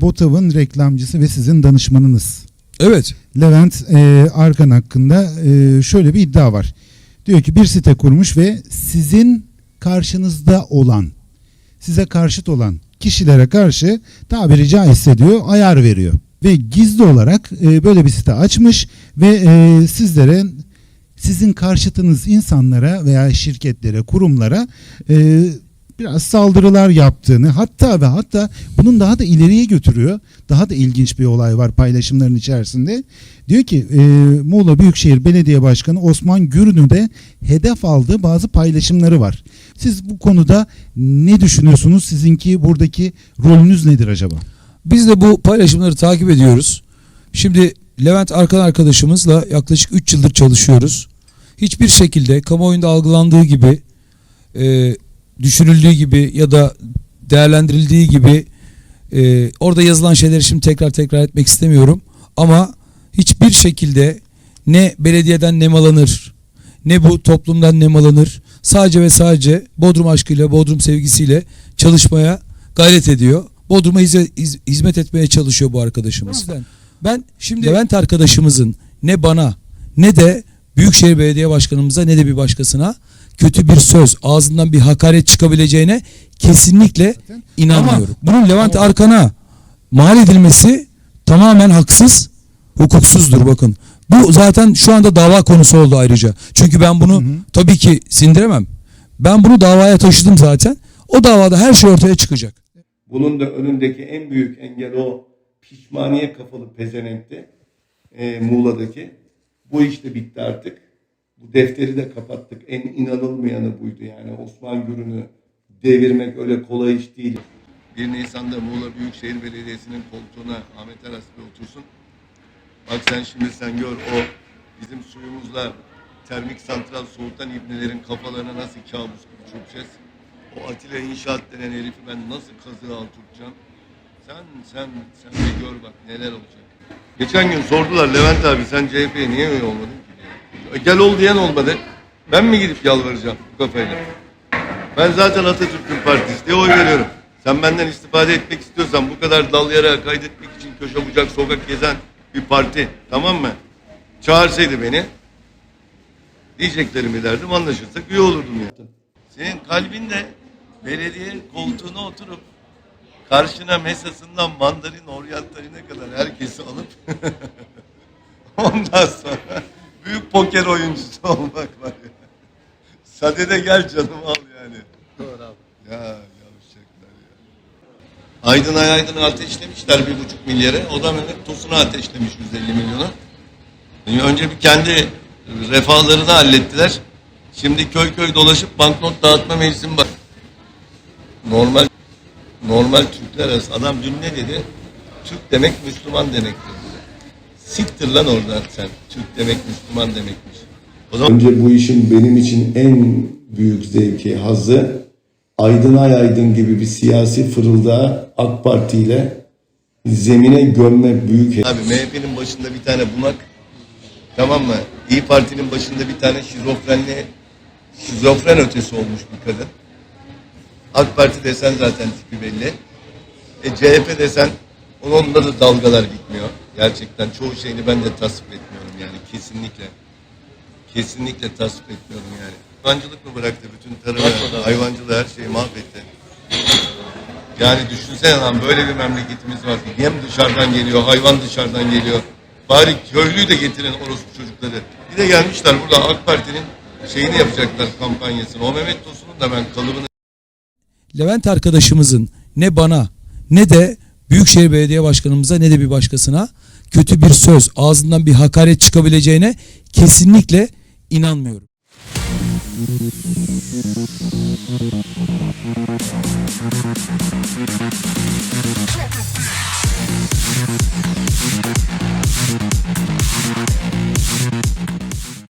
BOTAV'ın reklamcısı ve sizin danışmanınız. Evet. Levent e, Arkan hakkında e, şöyle bir iddia var. Diyor ki bir site kurmuş ve sizin karşınızda olan, size karşıt olan kişilere karşı tabiri caizse diyor ayar veriyor. Ve gizli olarak e, böyle bir site açmış ve e, sizlere sizin karşıtınız insanlara veya şirketlere, kurumlara e, biraz saldırılar yaptığını hatta ve hatta bunun daha da ileriye götürüyor. Daha da ilginç bir olay var paylaşımların içerisinde. Diyor ki e, Muğla Büyükşehir Belediye Başkanı Osman Gürün'ü de hedef aldığı bazı paylaşımları var. Siz bu konuda ne düşünüyorsunuz? Sizinki buradaki rolünüz nedir acaba? Biz de bu paylaşımları takip ediyoruz. Şimdi Levent Arkan arkadaşımızla yaklaşık 3 yıldır çalışıyoruz. Hiçbir şekilde kamuoyunda algılandığı gibi, e, düşünüldüğü gibi ya da değerlendirildiği gibi e, orada yazılan şeyleri şimdi tekrar tekrar etmek istemiyorum. Ama hiçbir şekilde ne belediyeden nemalanır, ne bu toplumdan nemalanır. Sadece ve sadece Bodrum aşkıyla, Bodrum sevgisiyle çalışmaya gayret ediyor. Bodrum'a hizmet etmeye çalışıyor bu arkadaşımız. Ben şimdi Levent arkadaşımızın ne bana ne de Büyükşehir Belediye Başkanımıza ne de bir başkasına kötü bir söz, ağzından bir hakaret çıkabileceğine kesinlikle inanmıyorum. bunun Levent Ama- Arkan'a mal edilmesi tamamen haksız, hukuksuzdur bakın. Bu zaten şu anda dava konusu oldu ayrıca. Çünkü ben bunu Hı hı. tabii ki sindiremem. Ben bunu davaya taşıdım zaten. O davada her şey ortaya çıkacak. Bunun da önündeki en büyük engel o pişmaniye kafalı pezenenkti. Ee, Muğla'daki. Bu iş de bitti artık. Bu defteri de kapattık. En inanılmayanı buydu yani. Osman Gürün'ü devirmek öyle kolay iş değil. 1 Nisan'da Muğla Büyükşehir Belediyesi'nin koltuğuna Ahmet Aras Bey otursun. Bak sen şimdi sen gör o bizim suyumuzla termik santral soğutan ibnelerin kafalarına nasıl kabus gibi çökeceğiz. O Atilla İnşaat denen herifi ben nasıl kazığa oturtacağım. Sen sen sen bir gör bak neler olacak. Geçen gün sordular Levent abi sen CHP'ye niye üye olmadın Gel ol diyen olmadı. Ben mi gidip yalvaracağım bu kafayla? Ben zaten Atatürk'ün partisi diye oy veriyorum. Sen benden istifade etmek istiyorsan bu kadar dal yere kaydetmek için köşe bucak sokak gezen bir parti tamam mı? Çağırsaydı beni diyeceklerimi derdim anlaşırsak üye olurdum ya. Senin kalbinde belediye koltuğuna oturup karşına mesasından mandarin oryantaline kadar herkesi alıp ondan sonra büyük poker oyuncusu olmak var ya. Sadede gel canım al yani. Doğru abi. Ya yavşaklar ya. Aydın'a Aydın'ı ateşlemişler bir buçuk milyara. O da Mehmet Tosun'u ateşlemiş 150 milyona. Yani önce bir kendi refahlarını hallettiler. Şimdi köy köy dolaşıp banknot dağıtma mevsimi var. Normal normal Türkler arası. Adam dün ne dedi? Türk demek Müslüman demektir. Siktir lan oradan sen. Türk demek Müslüman demekmiş. O zaman Önce bu işin benim için en büyük zevki, hazzı Aydınay Aydın gibi bir siyasi fırıldağı AK Parti ile zemine gömme büyük Abi MHP'nin başında bir tane bunak tamam mı? İyi Parti'nin başında bir tane şizofrenli şizofren ötesi olmuş bir kadın. AK Parti desen zaten tipi belli. E CHP desen onunla da dalgalar gitmiyor. Gerçekten çoğu şeyini ben de tasvip etmiyorum yani kesinlikle. Kesinlikle tasvip etmiyorum yani. Hayvancılık mı bıraktı bütün tarımı, hayvancılığı her şeyi mahvetti. Yani düşünsene lan böyle bir memleketimiz var. Yem dışarıdan geliyor, hayvan dışarıdan geliyor. Bari köylüyü de getirin orospu çocukları. Bir de gelmişler burada AK Parti'nin şeyini yapacaklar kampanyasını. O Mehmet Tosun'un da ben kalıbını Levent arkadaşımızın ne bana ne de Büyükşehir Belediye Başkanımıza ne de bir başkasına kötü bir söz, ağzından bir hakaret çıkabileceğine kesinlikle inanmıyorum.